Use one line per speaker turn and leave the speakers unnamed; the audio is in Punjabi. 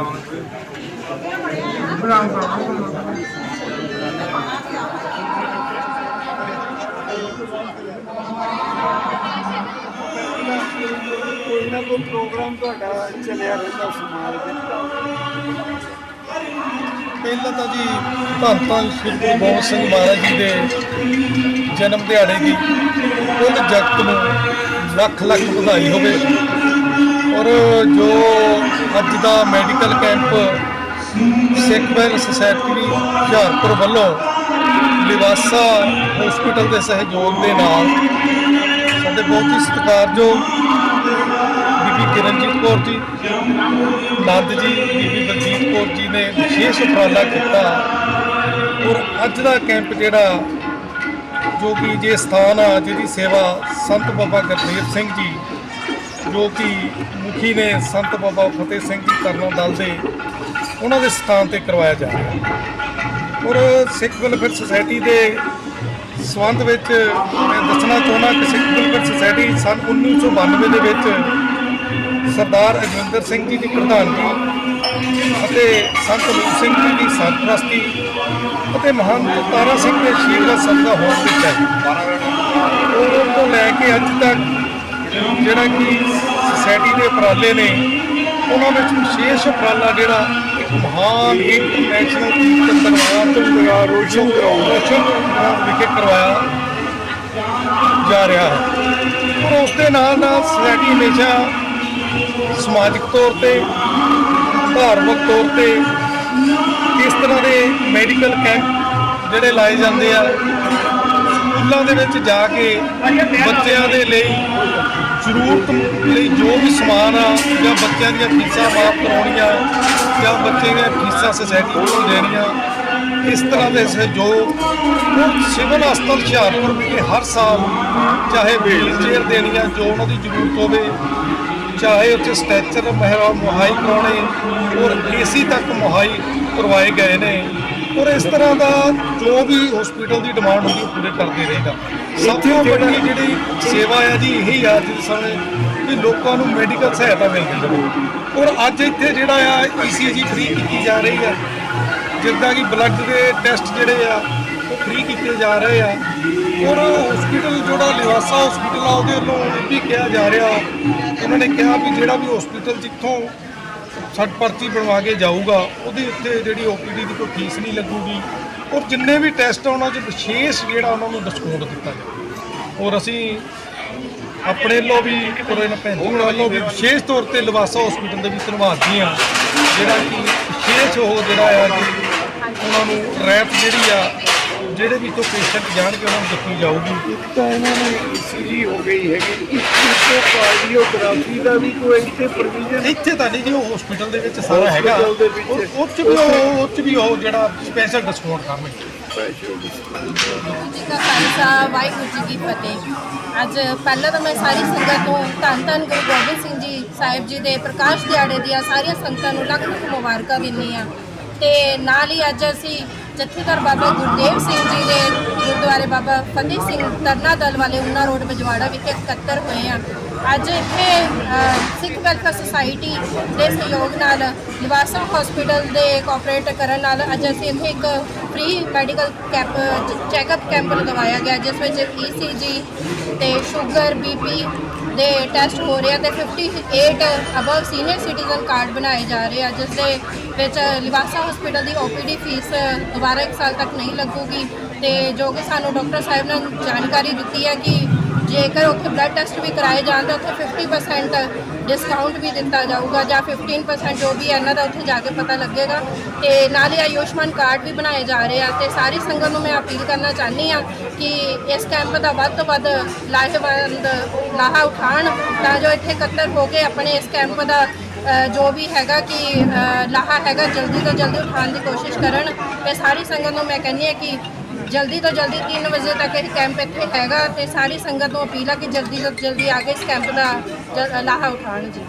ਕੋਈ ਨਾ ਕੋਈ ਪ੍ਰੋਗਰਾਮ ਤੁਹਾਡਾ ਚੱਲਿਆ ਰਹਿੰਦਾ ਸਮਾਜ ਦੇ।
ਪਹਿਲਾਂ ਤਾਂ ਜੀ ਧੰਨ ਸ੍ਰੀ ਗੁਰੂ ਗੋਬਿੰਦ ਸਿੰਘ ਮਹਾਰਾਜ ਜੀ ਦੇ ਜਨਮ ਦਿਹਾੜੇ ਦੀ ਕੁੱਲ ਜਗਤ ਨੂੰ ਲੱਖ ਲੱਖ ਵਧਾਈ ਹੋਵੇ। ਔਰ ਜੋ ਅੱਜ ਦਾ medical camp Sikh well society Hoshiarpur ਵੱਲੋਂ ਲਿਵਾਸਾ ਹਸਪੀਟਲ ਦੇ ਸਹਿਯੋਗ ਦੇ ਨਾਲ ਸਾਡੇ ਬਹੁਤ ਹੀ ਸਤਿਕਾਰਯੋਗ ਬੀਬੀ ਕਿਰਨਜੀਤ ਕੌਰ ਜੀ, ਨੰਦ ਜੀ, ਬੀਬੀ ਬਲਜੀਤ ਕੌਰ ਜੀ ਨੇ ਵਿਸ਼ੇਸ਼ ਉਪਰਾਲਾ ਕੀਤਾ। ਔਰ ਅੱਜ ਦਾ ਕੈਂਪ ਜਿਹੜਾ ਜੋ ਕਿ ਜੇ ਸਥਾਨ ਆ, ਜਿਹਦੀ ਸੇਵਾ ਸੰਤ ਬਾਬਾ ਗੁਰਦੇਵ ਸਿੰਘ ਜੀ ਜੋ ਕਿ ਮੁਖੀ ਨੇ ਸੰਤ ਬਾਬਾ ਫਤਿਹ ਸਿੰਘ ਜੀ ਕਰਨਲ ਦਲ ਦੇ ਉਹਨਾਂ ਦੇ ਸਥਾਨ ਤੇ ਕਰਵਾਇਆ ਜਾ ਰਿਹਾ ਹੈ। ਔਰ ਸਿੱਖ ਵੈਲਫੇਅਰ ਸੁਸਾਇਟੀ ਦੇ ਸੰਬੰਧ ਵਿੱਚ ਮੈਂ ਦੱਸਣਾ ਚਾਹੁੰਦਾ ਕਿ ਸਿੱਖ ਵੈਲਫੇਅਰ ਸੁਸਾਇਟੀ ਸਨ 1992 ਦੇ ਵਿੱਚ ਸਰਦਾਰ ਅਜਵਿੰਦਰ ਸਿੰਘ ਜੀ ਦੀ ਪ੍ਰਧਾਨਗੀ ਅਤੇ ਸੰਤ ਰੂਪ ਸਿੰਘ ਜੀ ਦੀ ਸਰਪ੍ਰਸਤੀ ਅਤੇ ਮਹੰਤ ਤਾਰਾ ਸਿੰਘ ਦੇ ਸ਼ੀਲਾ ਸਬਦਾ ਹੋਣ ਵਿੱਚ ਹੈ ਉਹ ਤੋਂ ਲੈ ਕੇ ਅੱਜ ਤੱਕ ਜਿਹੜਾ ਕਿ ਸੋਸਾਇਟੀ ਦੇ ਉਪਰਾਲੇ ਨੇ, ਉਹਨਾਂ ਵਿੱਚ ਵਿਸ਼ੇਸ਼ ਉਪਰਾਲਾ ਜਿਹੜਾ ਇੱਕ ਮਹਾਨ ਇੰਟਰਨੈਸ਼ਨਲ ਕੀਰਤਨ ਦਰਬਾਰ ਰੋਸ਼ਨ ਰੋਸ਼ਨ ਵਿਖੇ ਕਰਵਾਇਆ ਜਾ ਰਿਹਾ ਹੈ। ਔਰ ਉਸ ਦੇ ਨਾਲ ਨਾਲ ਸੋਸਾਇਟੀ ਹਮੇਸ਼ਾ ਸਮਾਜਿਕ ਤੌਰ ਤੇ, ਧਾਰਮਿਕ ਤੌਰ ਤੇ ਇਸ ਤਰ੍ਹਾਂ ਦੇ ਮੈਡੀਕਲ ਕੈਂਪ ਜਿਹੜੇ ਲਾਏ ਜਾਂਦੇ ਆ ਸਕੂਲਾਂ ਦੇ ਵਿੱਚ ਜਾ ਕੇ ਬੱਚਿਆਂ ਦੇ ਲਈ ਜ਼ਰੂਰਤ ਲਈ ਜੋ ਵੀ ਸਮਾਨ ਆ, ਜਾਂ ਬੱਚਿਆਂ ਦੀਆਂ ਫੀਸਾਂ ਮਾਫ ਕਰਾਉਣੀਆਂ, ਜਾਂ ਬੱਚੇ ਦੀਆਂ ਫੀਸਾਂ ਸੁਸਾਇਟੀ ਨੂੰ ਦੇਣੀਆਂ, ਇਸ ਤਰ੍ਹਾਂ ਦੇ ਸਹਿਯੋਗ ਸਿਵਲ ਹਸਪਤਾਲ ਹੁਸ਼ਿਆਰਪੁਰ ਵਿਖੇ ਹਰ ਸਾਲ ਚਾਹੇ ਵੀਲ ਚੇਅਰ ਦੇਣੀਆਂ, ਜੋ ਉਹਨਾਂ ਦੀ ਜ਼ਰੂਰਤ ਹੋਵੇ, ਚਾਹੇ ਉੱਥੇ ਸਟੈਚਰ ਮਹਿਰਾ ਮੁਹਾਈ ਕਰਾਉਣੇ, ਔਰ ਏਸੀ ਤੱਕ ਮੁਹਾਈ ਕਰਵਾਏ ਗਏ ਨੇ। ਔਰ ਇਸ ਤਰ੍ਹਾਂ ਦਾ ਜੋ ਵੀ ਹਸਪੀਟਲ ਦੀ ਡਿਮਾਂਡ ਹੁੰਦੀ ਉਹ ਪੂਰੇ ਕਰਦੇ ਰਹੇਗਾ। ਸਭ ਤੋਂ ਵੱਡੀ ਜਿਹੜੀ ਸੇਵਾ ਆ ਜੀ ਇਹੀ ਆ ਜਿਸ ਸਾਹਮਣੇ ਕਿ ਲੋਕਾਂ ਨੂੰ ਮੈਡੀਕਲ ਸਹਾਇਤਾ ਮਿਲ ਜਾਵੇ ਔਰ ਅੱਜ ਇੱਥੇ ਜਿਹੜਾ ਆ ਈਸੀਜੀ ਫ੍ਰੀ ਕੀਤੀ ਜਾ ਰਹੀ ਆ ਜਿੱਦਾਂ ਕਿ ਬਲੱਡ ਦੇ ਟੈਸਟ ਜਿਹੜੇ ਆ ਉਹ ਫ੍ਰੀ ਕੀਤੇ ਜਾ ਰਹੇ ਆ। ਔਰ ਹਸਪੀਟਲ ਜਿਹੜਾ ਲਿਵਾਸਾ ਹਸਪੀਟਲ ਆ ਉਹਦੇ ਵੱਲੋਂ ਇਹ ਵੀ ਕਿਹਾ ਜਾ ਰਿਹਾ। ਉਹਨਾਂ ਨੇ ਕਿਹਾ ਵੀ ਜਿਹੜਾ ਵੀ ਹਸਪੀਟਲ ਜਿੱਥੋਂ ਸੱਟ ਪਰਚੀ ਬਣਵਾ ਕੇ ਜਾਊਗਾ ਉਹਦੇ ਉੱਤੇ ਜਿਹੜੀ ਓਪੀਡੀ ਦੀ ਕੋਈ ਫੀਸ ਨਹੀਂ ਲੱਗੂਗੀ। ਔਰ ਜਿੰਨੇ ਵੀ ਟੈਸਟ ਆ ਉਹਨਾਂ 'ਚ ਵਿਸ਼ੇਸ਼ ਜਿਹੜਾ ਉਹਨਾਂ ਨੂੰ ਡਿਸਕਾਊਂਟ ਦਿੱਤਾ ਜਾਊਗਾ ਔਰ ਅਸੀਂ ਆਪਣੇ ਵੱਲੋਂ ਵੀ ਇਹਨਾਂ ਭੈਣ ਵੱਲੋਂ ਵੀ ਵਿਸ਼ੇਸ਼ ਤੌਰ ਤੇ ਲਿਵਾਸਾ ਹਸਪੀਟਲ ਦੇ ਵੀ ਧੰਨਵਾਦੀ ਆ ਜਿਹੜਾ ਕਿ ਵਿਸ਼ੇਸ਼ ਉਹ ਜਿਹੜਾ ਆ ਉਹਨਾਂ ਨੂੰ ਰੈਪ ਜਿਹੜੀ ਆ ਜਿਹੜੇ ਵੀ ਤੋਂ ਪੇਸ਼ੈਂਟ ਜਾਣਗੇ ਉਹਨਾਂ ਨੂੰ ਦਿੱਤੀ ਜਾਊਗੀ।
ਇੱਕ ਤਾਂ ਇਹਨਾਂ ਨੂੰ ਈਸੀਜੀ ਹੋ ਗਈ ਹੈਗੀ। ਇੱਕ ਤੋਂ ਕਾਰਡੀਓਗ੍ਰਾਫੀ ਦਾ ਵੀ ਕੋਈ ਇੱਥੇ ਪ੍ਰੋਵੀਜ਼ਨ
ਇੱਥੇ ਤਾਂ ਨਹੀਂ ਜੀ ਉਹ ਹਸਪੀਟਲ ਦੇ ਵਿੱਚ ਸਾਰਾ ਹੈਗਾ।
Hospital ਦੇ ਵਿੱਚ।
ਉਹ ਉਹ 'ਚ ਵੀ ਉਹ ਉਹ 'ਚ ਵੀ ਉਹ ਜਿਹੜਾ ਸਪੈਸ਼ਲ ਡਿਸਕਾਊਂਟ ਕਰਨਗੇ
ਜੀ ਕਾ ਖਾਲਸਾ ਵਾਹਿਗੁਰੂ ਜੀ ਕੀ ਫਤਿਹ। ਅੱਜ ਪਹਿਲਾਂ ਤਾਂ ਮੈਂ ਸਾਰੀ ਸੰਗਤ ਨੂੰ ਧੰਨ ਧੰਨ ਗੁਰੂ ਗੋਬਿੰਦ ਸਿੰਘ ਜੀ ਸਾਹਿਬ ਜੀ ਦੇ ਪ੍ਰਕਾਸ਼ ਦਿਹਾੜੇ ਦੀਆਂ ਸਾਰੀਆਂ ਸੰਗਤਾਂ ਨੂੰ ਲੱਖ ਲੱਖ ਮੁਬਾਰਕਾਂ ਦਿੰਦੀ ਆ ਤੇ ਨਾਲ ਹੀ ਅੱਜ ਅਸੀਂ ਜਥੇਦਾਰ ਬਾਬਾ ਗੁਰਦੇਵ ਸਿੰਘ ਜੀ ਦੇ ਗੁਰਦੁਆਰੇ ਬਾਬਾ ਫਤਿਹ ਸਿੰਘ ਤਰਨਾ ਦਲ ਵਾਲੇ ਉਨਾ ਰੋਡ ਬਜਵਾੜਾ ਵਿਖੇ ਇਕੱਤਰ ਹੋਏ ਆ। ਅੱਜ ਇੱਥੇ ਸਿੱਖ ਵੈਲਫੇਅਰ ਸੁਸਾਇਟੀ ਦੇ ਸਹਿਯੋਗ ਨਾਲ ਲਿਵਾਸਾ ਹਸਪੀਟਲ ਦੇ ਕੋਆਪਰੇਟ ਕਰਨ ਨਾਲ ਅੱਜ ਅਸੀਂ ਇੱਥੇ ਇੱਕ free medical camp checkup camp ਲਗਵਾਇਆ ਗਿਆ, ਜਿਸ ਵਿੱਚ ਈਸੀਜੀ ਤੇ ਸ਼ੂਗਰ ਬੀਪੀ ਦੇ ਟੈਸਟ ਹੋ ਰਹੇ ਆ ਤੇ 58 ਅਬਵ ਸੀਨੀਅਰ ਸਿਟੀਜ਼ਨ ਕਾਰਡ ਬਣਾਏ ਜਾ ਰਹੇ ਆ, ਜਿਸ ਦੇ ਵਿੱਚ ਲਿਵਾਸਾ ਹਸਪੀਟਲ ਦੀ ਓਪੀਡੀ ਫੀਸ ਦੁਬਾਰਾ ਇੱਕ ਸਾਲ ਤੱਕ ਨਹੀਂ ਲੱਗੂਗੀ ਤੇ ਜੋ ਕਿ ਸਾਨੂੰ ਡਾਕਟਰ ਸਾਹਿਬ ਨੇ ਜਾਣਕਾਰੀ ਦਿੱਤੀ ਹੈ ਕਿ ਜੇਕਰ ਉੱਥੇ ਬਲੱਡ ਟੈਸਟ ਵੀ ਕਰਾਏ ਜਾਣ ਤਾਂ ਉੱਥੇ 50% ਡਿਸਕਾਊਂਟ ਵੀ ਦਿੱਤਾ ਜਾਊਗਾ ਜਾਂ 15% ਜੋ ਵੀ ਹੈ ਇਹਨਾਂ ਦਾ ਉੱਥੇ ਜਾ ਕੇ ਪਤਾ ਲੱਗੇਗਾ। ਤੇ ਨਾਲ ਹੀ ਆਯੁਸ਼ਮਾਨ ਕਾਰਡ ਵੀ ਬਣਾਏ ਜਾ ਰਹੇ ਆ ਤੇ ਸਾਰੀ ਸੰਗਤ ਨੂੰ ਮੈਂ ਅਪੀਲ ਕਰਨਾ ਚਾਹਨੀ ਆ ਕਿ ਇਸ ਕੈਂਪ ਦਾ ਵੱਧ ਤੋਂ ਵੱਧ ਲਾਹੇਵੰਦ ਲਾਹਾ ਉਠਾਣ ਤਾਂ ਜੋ ਇੱਥੇ ਇਕੱਤਰ ਹੋ ਕੇ ਆਪਣੇ ਇਸ ਕੈਂਪ ਦਾ ਜੋ ਵੀ ਹੈਗਾ ਕਿ ਲਾਹਾ ਹੈਗਾ, ਜਲਦੀ ਤੋਂ ਜਲਦੀ ਉਠਾਉਣ ਦੀ ਕੋਸ਼ਿਸ਼ ਕਰਨ। ਤੇ ਸਾਰੀ ਸੰਗਤ ਨੂੰ ਮੈਂ ਕਹਿੰਦੀ ਆ ਕਿ ਜਲਦੀ ਤੋਂ ਜਲਦੀ 3 ਵਜੇ ਤੱਕ ਇਹ ਕੈਂਪ ਇੱਥੇ ਹੈਗਾ ਤੇ ਸਾਰੀ ਸੰਗਤ ਨੂੰ ਅਪੀਲ ਆ ਕਿ ਜਲਦੀ ਤੋਂ ਜਲਦੀ ਆ ਕੇ ਇਸ ਕੈਂਪ ਦਾ ਜ- ਲਾਹਾ ਉਠਾਉਣ ਜੀ।